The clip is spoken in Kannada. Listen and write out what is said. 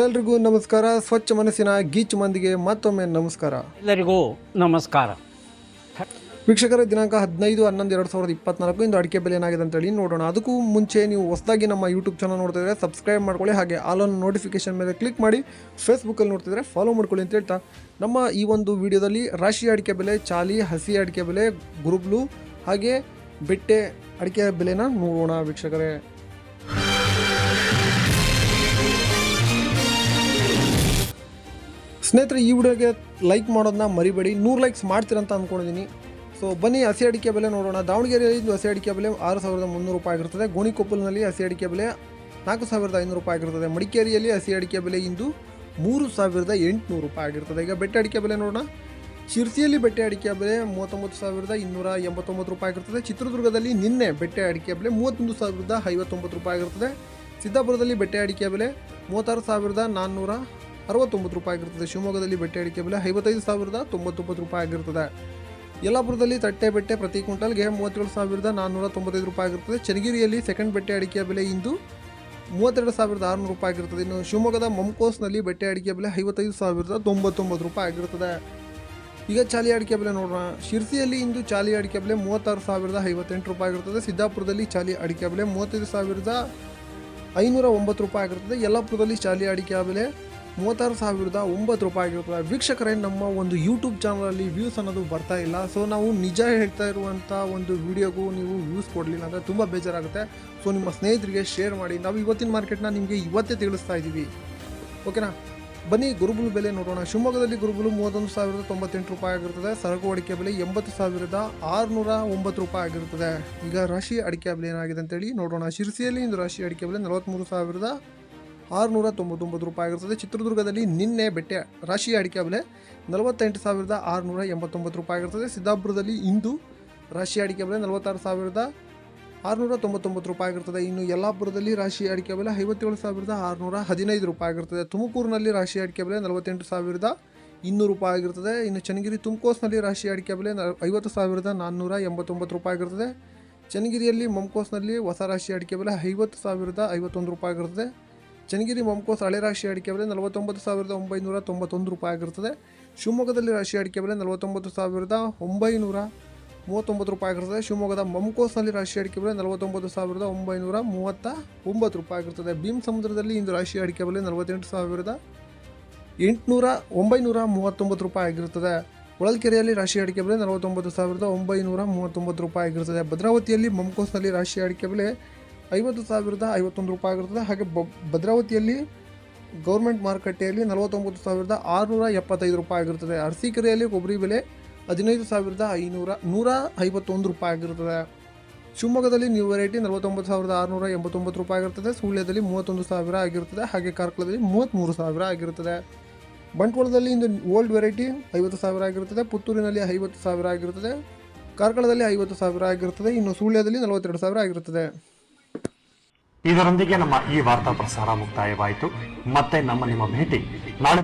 ಎಲ್ರಿಗೂ ನಮಸ್ಕಾರ. ಸ್ವಚ್ಛ ಮನಸ್ಸಿನ ಗೀಚು ಮಂದಿಗೆ ಮತ್ತೊಮ್ಮೆ ನಮಸ್ಕಾರ. ಎಲ್ಲರಿಗೂ ನಮಸ್ಕಾರ. ವೀಕ್ಷಕರ ದಿನಾಂಕ ಹದಿನೈದು ಹನ್ನೊಂದು ಎರಡು ಸಾವಿರದ ಇಪ್ಪತ್ನಾಲ್ಕು ಇಂದು ಅಡಿಕೆ ಬೆಲೆ ಏನಾಗಿದೆ ಅಂತೇಳಿ ನೋಡೋಣ. ಅದಕ್ಕೂ ಮುಂಚೆ ನೀವು ಹೊಸದಾಗಿ ನಮ್ಮ ಯೂಟ್ಯೂಬ್ ಚಾನಲ್ ನೋಡ್ತಿದ್ರೆ ಸಬ್ಸ್ಕ್ರೈಬ್ ಮಾಡ್ಕೊಳ್ಳಿ ಹಾಗೆ ಆಲ್ ಆನ್ ನೋಟಿಫಿಕೇಶನ್ ಮೇಲೆ ಕ್ಲಿಕ್ ಮಾಡಿ ಫೇಸ್ಬುಕ್ಕಲ್ಲಿ ನೋಡ್ತಿದ್ರೆ ಫಾಲೋ ಮಾಡ್ಕೊಳ್ಳಿ ಅಂತ ಹೇಳ್ತಾ. ನಮ್ಮ ಈ ಒಂದು ವಿಡಿಯೋದಲ್ಲಿ ರಾಶಿ ಅಡಿಕೆ ಬೆಲೆ ಚಾಲಿ ಹಸಿ ಅಡಿಕೆ ಬೆಲೆ ಗುರುಬ್ಲು ಹಾಗೆ ಬೆಟ್ಟೆ ಅಡಿಕೆ ಬೆಲೆನ ನೋಡೋಣ ವೀಕ್ಷಕರೇ. ಸ್ನೇಹಿತರೆ, ಈ ವಿಡಿಯೋಗೆ ಲೈಕ್ ಮಾಡೋದನ್ನ ಮರಿಬೇಡಿ. ನೂರು ಲೈಕ್ಸ್ ಮಾಡ್ತೀರಂತ ಅಂದ್ಕೊಂಡಿದ್ದೀನಿ ಸೊ ಬನ್ನಿ, ಹಸಿ ಅಡಿಕೆ ಬೆಲೆ ನೋಡೋಣ. ದಾವಣಗೆರೆಯಲ್ಲಿ ಹಸಿ ಅಡಿಕೆ ಬೆಲೆ ಆರು ಸಾವಿರದ ಮುನ್ನೂರು ರೂಪಾಯಿ ಆಗಿರ್ತದೆ. ಗೋಣಿಕೊಪ್ಪಲಿನಲ್ಲಿ ಹಸಿ ಅಡಿಕೆ ಬೆಲೆ ನಾಲ್ಕು ಸಾವಿರದ ಐನೂರು ರೂಪಾಯಿ ಆಗಿರ್ತದೆ. ಮಡಿಕೇರಿಯಲ್ಲಿ ಹಸಿ ಅಡಿಕೆ ಬೆಲೆ ಇಂದು ಮೂರು ಸಾವಿರದ ಎಂಟುನೂರು ರೂಪಾಯಿ ಆಗಿರ್ತದೆ. ಈಗ ಬೆಟ್ಟೆ ಅಡಿಕೆ ಬೆಲೆ ನೋಡೋಣ. ಶಿರ್ಸಿಯಲ್ಲಿ ಬೆಟ್ಟೆ ಅಡಿಕೆ ಬೆಲೆ ಮೂವತ್ತೊಂಬತ್ತು ಸಾವಿರದ ಇನ್ನೂರ ಎಂಬತ್ತೊಂಬತ್ತು ರೂಪಾಯಿ ಆಗಿರ್ತದೆ. ಚಿತ್ರದುರ್ಗದಲ್ಲಿ ನಿನ್ನೆ ಬೆಟ್ಟೆ ಅಡಿಕೆ ಬೆಲೆ ಮೂವತ್ತೊಂದು ಸಾವಿರದ ಐವತ್ತೊಂಬತ್ತು ರೂಪಾಯಿ ಆಗಿರ್ತದೆ. ಸಿದ್ದಾಪುರದಲ್ಲಿ ಬೆಟ್ಟೆ ಅಡಿಕೆ ಬೆಲೆ ಮೂವತ್ತಾರು ಸಾವಿರದ ನಾನ್ನೂರ ಅರವತ್ತೊಂಬತ್ತು ರೂಪಾಯಿ ಆಗಿರ್ತದೆ. ಶಿವಮೊಗ್ಗದಲ್ಲಿ ಬೆಟ್ಟೆ ಅಡಿಕೆ ಬೆಲೆ ಐವತ್ತೈದು ಸಾವಿರದ ತೊಂಬತ್ತೊಂಬತ್ತು ರೂಪಾಯಿ ಆಗಿರ್ತದೆ. ಯಲ್ಲಾಪುರದಲ್ಲಿ ತಟ್ಟೆ ಬೆಟ್ಟೆ ಪ್ರತಿ ಕ್ವಿಂಟಲ್ಗೆ ಮೂವತ್ತೇಳು ಸಾವಿರದ ನಾನ್ನೂರ ತೊಂಬತ್ತೈದು ರೂಪಾಯಿ ಆಗಿರ್ತದೆ. ಚನ್ನಗಿರಿಯಲ್ಲಿ ಸೆಕೆಂಡ್ ಬೆಟ್ಟೆ ಅಡಿಕೆ ಬೆಲೆ ಇಂದು ಮೂವತ್ತೆರಡು ಸಾವಿರದ ಆರುನೂರು ರೂಪಾಯಿ ಆಗಿರ್ತದೆ. ಇನ್ನು ಶಿವಮೊಗ್ಗದ ಮಮ್ಕೋಸ್ನಲ್ಲಿ ಬೆಟ್ಟೆ ಅಡಿಕೆ ಬೆಲೆ ಐವತ್ತೈದು ಸಾವಿರದ ತೊಂಬತ್ತೊಂಬತ್ತು ರೂಪಾಯಿ ಆಗಿರ್ತದೆ. ಈಗ ಚಾಲಿ ಅಡಿಕೆ ಬೆಲೆ ನೋಡೋಣ. ಶಿರ್ಸಿಯಲ್ಲಿ ಇಂದು ಚಾಲಿ ಅಡಿಕೆ ಬೆಲೆ ಮೂವತ್ತಾರು ಸಾವಿರದ ಐವತ್ತೆಂಟು ರೂಪಾಯಿ ಆಗಿರ್ತದೆ. ಸಿದ್ದಾಪುರದಲ್ಲಿ ಚಾಲಿ ಅಡಿಕೆ ಬೆಲೆ ಮೂವತ್ತೈದು ಸಾವಿರದ ಐನೂರ ಒಂಬತ್ತು ರೂಪಾಯಿ ಆಗಿರ್ತದೆ. ಯಲ್ಲಾಪುರದಲ್ಲಿ ಚಾಲಿ ಅಡಿಕೆ ಬೆಲೆ ಮೂವತ್ತಾರು ಸಾವಿರದ ಒಂಬತ್ತು ರೂಪಾಯಿ ವೀಕ್ಷಕರೇ, ನಮ್ಮ ಒಂದು ಯೂಟ್ಯೂಬ್ ಚಾನಲಲ್ಲಿ ವ್ಯೂಸ್ ಅನ್ನೋದು ಬರ್ತಾ ಇಲ್ಲ. ಸೊ ನಾವು ನಿಜ ಹೇಳ್ತಾ ಇರುವಂಥ ಒಂದು ವಿಡಿಯೋಗೂ ನೀವು ವ್ಯೂಸ್ ಕೊಡಲಿಲ್ಲ ಅಂದರೆ ತುಂಬ ಬೇಜಾರಾಗುತ್ತೆ. ಸೊ ನಿಮ್ಮ ಸ್ನೇಹಿತರಿಗೆ ಶೇರ್ ಮಾಡಿ. ನಾವು ಇವತ್ತಿನ ಮಾರ್ಕೆಟ್ನ ನಿಮಗೆ ಇವತ್ತೇ ತಿಳಿಸ್ತಾ ಇದ್ದೀವಿ. ಓಕೆನಾ ಬನ್ನಿ, ಗುರುಬುಲು ಬೆಲೆ ನೋಡೋಣ. ಶಿವಮೊಗ್ಗದಲ್ಲಿ ಗುರುಬುಲು ಮೂವತ್ತೊಂದು ಸಾವಿರದ ತೊಂಬತ್ತೆಂಟು ರೂಪಾಯಿ ಆಗಿರ್ತದೆ. ಸರಕು ಅಡಿಕೆ ಬೆಲೆ ಎಂಬತ್ತು ಸಾವಿರದ ಆರುನೂರ ಒಂಬತ್ತು ರೂಪಾಯಿ ಆಗಿರ್ತದೆ. ಈಗ ರಾಶಿ ಅಡಿಕೆ ಬೆಲೆ ಏನಾಗಿದೆ ಅಂತೇಳಿ ನೋಡೋಣ. ಶಿರಸಿಯಲ್ಲಿ ಇಂದು ರಾಶಿ ಅಡಿಕೆ ಬೆಲೆ ನಲವತ್ತ್ಮೂರು ಸಾವಿರದ ಆರುನೂರ ತೊಂಬತ್ತೊಂಬತ್ತು ರೂಪಾಯಿ ಆಗಿರ್ತದೆ. ಚಿತ್ರದುರ್ಗದಲ್ಲಿ ನಿನ್ನೆ ಬೆಟ್ಟೆ ರಾಶಿ ಅಡಿಕೆ ಬೆಲೆ ನಲವತ್ತೆಂಟು ಸಾವಿರದ ಆರುನೂರ ಎಂಬತ್ತೊಂಬತ್ತು ರೂಪಾಯಿ ಆಗಿರ್ತದೆ. ಸಿದ್ದಾಪುರದಲ್ಲಿ ಇಂದು ರಾಶಿ ಅಡಿಕೆ ಬೆಲೆ ನಲವತ್ತಾರು ಸಾವಿರದ ಆರುನೂರ ತೊಂಬತ್ತೊಂಬತ್ತು ರೂಪಾಯಿ ಆಗಿರ್ತದೆ. ಇನ್ನು ಯಲ್ಲಾಪುರದಲ್ಲಿ ರಾಶಿ ಅಡಿಕೆ ಬೆಲೆ ಐವತ್ತೇಳು ಸಾವಿರದ ಆರುನೂರ ಹದಿನೈದು ರೂಪಾಯಿ ಆಗಿರ್ತದೆ. ತುಮಕೂರಿನಲ್ಲಿ ರಾಶಿ ಅಡಿಕೆ ಬೆಲೆ ನಲವತ್ತೆಂಟು ಸಾವಿರದ ಇನ್ನೂರು ರೂಪಾಯಿ ಆಗಿರ್ತದೆ. ಇನ್ನು ಚನ್ನಗಿರಿ ತುಮಕೋಸ್ನಲ್ಲಿ ರಾಶಿ ಅಡಿಕೆ ಬೆಲೆ ಐವತ್ತು ಸಾವಿರದ ನಾನ್ನೂರ ಎಂಬತ್ತೊಂಬತ್ತು ರೂಪಾಯಿ ಆಗಿರ್ತದೆ. ಚನ್ನಗಿರಿಯಲ್ಲಿ ಮಮ್ಕೋಸ್ನಲ್ಲಿ ಹೊಸ ರಾಶಿ ಅಡಿಕೆ ಬೆಲೆ ಐವತ್ತು ಸಾವಿರದ ಐವತ್ತೊಂದು ರೂಪಾಯಿ ಆಗಿರ್ತದೆ. ಚನ್ನಗಿರಿ ಮಮ್ಕೋಸ್ ಹಳೆ ರಾಶಿ ಅಡಿಕೆ ಬೆಲೆ ನಲವತ್ತೊಂಬತ್ತು ಸಾವಿರದ ಒಂಬೈನೂರ ತೊಂಬತ್ತೊಂದು ರೂಪಾಯಿ ಆಗಿರ್ತದೆ. ಶಿವಮೊಗ್ಗದಲ್ಲಿ ರಾಶಿ ಅಡಿಕೆ ಬೆಲೆ ನಲವತ್ತೊಂಬತ್ತು ಸಾವಿರದ ಒಂಬೈನೂರ ಮೂವತ್ತೊಂಬತ್ತು ರೂಪಾಯಿ ಆಗಿರ್ತದೆ. ಶಿವಮೊಗ್ಗದ ಮಮ್ಕೋಸ್ನಲ್ಲಿ ರಾಶಿ ಅಡಿಕೆ ಬೆಲೆ ನಲವತ್ತೊಂಬತ್ತು ಸಾವಿರದ ಒಂಬೈನೂರ ಮೂವತ್ತ ಒಂಬತ್ತು ರೂಪಾಯಿ ಆಗಿರ್ತದೆ. ಭೀಮ್ ಸಮುದ್ರದಲ್ಲಿ ಇಂದು ರಾಶಿ ಅಡಿಕೆ ಬೆಲೆ ನಲವತ್ತೆಂಟು ಸಾವಿರದ ಎಂಟುನೂರ ಒಂಬೈನೂರ ಮೂವತ್ತೊಂಬತ್ತು ರೂಪಾಯಿ ಆಗಿರುತ್ತದೆ ಹೊಳಲ್ಕೆರೆಯಲ್ಲಿ ರಾಶಿ ಅಡಿಕೆ ಬೆಲೆ ನಲವತ್ತೊಂಬತ್ತು ಸಾವಿರದ ಒಂಬೈನೂರ ಮೂವತ್ತೊಂಬತ್ತು ರೂಪಾಯಿ ಆಗಿರುತ್ತದೆ ಭದ್ರಾವತಿಯಲ್ಲಿ ಮಮ್ಕೋಸ್ನಲ್ಲಿ ರಾಶಿ ಅಡಿಕೆ ಬೆಲೆ ಐವತ್ತು ಸಾವಿರದ ಐವತ್ತೊಂದು ರೂಪಾಯಿ ಆಗಿರ್ತದೆ. ಹಾಗೆ ಭದ್ರಾವತಿಯಲ್ಲಿ, ಗೌರ್ಮೆಂಟ್ ಮಾರುಕಟ್ಟೆಯಲ್ಲಿ ನಲವತ್ತೊಂಬತ್ತು ಸಾವಿರದ ಆರುನೂರ ಎಪ್ಪತ್ತೈದು ರೂಪಾಯಿ ಆಗಿರ್ತದೆ. ಅರಸೀಕೆರೆಯಲ್ಲಿ ಕೊಬ್ಬರಿ ಬೆಲೆ ಹದಿನೈದು ಸಾವಿರದ ಐನೂರ, ನೂರ ಐವತ್ತೊಂದು ರೂಪಾಯಿ ಆಗಿರುತ್ತದೆ ಶಿವಮೊಗ್ಗದಲ್ಲಿ ನ್ಯೂ ವೆರೈಟಿ ನಲವತ್ತೊಂಬತ್ತು ಸಾವಿರದ ಆರುನೂರ ಎಂಬತ್ತೊಂಬತ್ತು ರೂಪಾಯಿ ಆಗಿರ್ತದೆ. ಸುಳ್ಯದಲ್ಲಿ ಮೂವತ್ತೊಂದು ಸಾವಿರ ಆಗಿರ್ತದೆ. ಹಾಗೆ ಕಾರ್ಕಳದಲ್ಲಿ ಮೂವತ್ತ್ಮೂರು ಸಾವಿರ ಆಗಿರುತ್ತದೆ ಬಂಟ್ವಾಳದಲ್ಲಿ ಇಂದು ಓಲ್ಡ್ ವೆರೈಟಿ ಐವತ್ತು ಸಾವಿರ ಆಗಿರುತ್ತದೆ ಪುತ್ತೂರಿನಲ್ಲಿ ಐವತ್ತು ಸಾವಿರ ಆಗಿರುತ್ತದೆ ಕಾರ್ಕಳದಲ್ಲಿ ಐವತ್ತು ಸಾವಿರ ಆಗಿರುತ್ತದೆ ಇನ್ನು ಸುಳ್ಯದಲ್ಲಿ ನಲವತ್ತೆರಡು ಸಾವಿರ ಆಗಿರುತ್ತದೆ ಇದರೊಂದಿಗೆ ನಮ್ಮ ಈ ವಾರ್ತಾ ಪ್ರಸಾರ ಮುಕ್ತಾಯವಾಯಿತು. ಮತ್ತೆ ನಮ್ಮ ನಿಮ್ಮ ಭೇಟಿ ನಾಳೆ.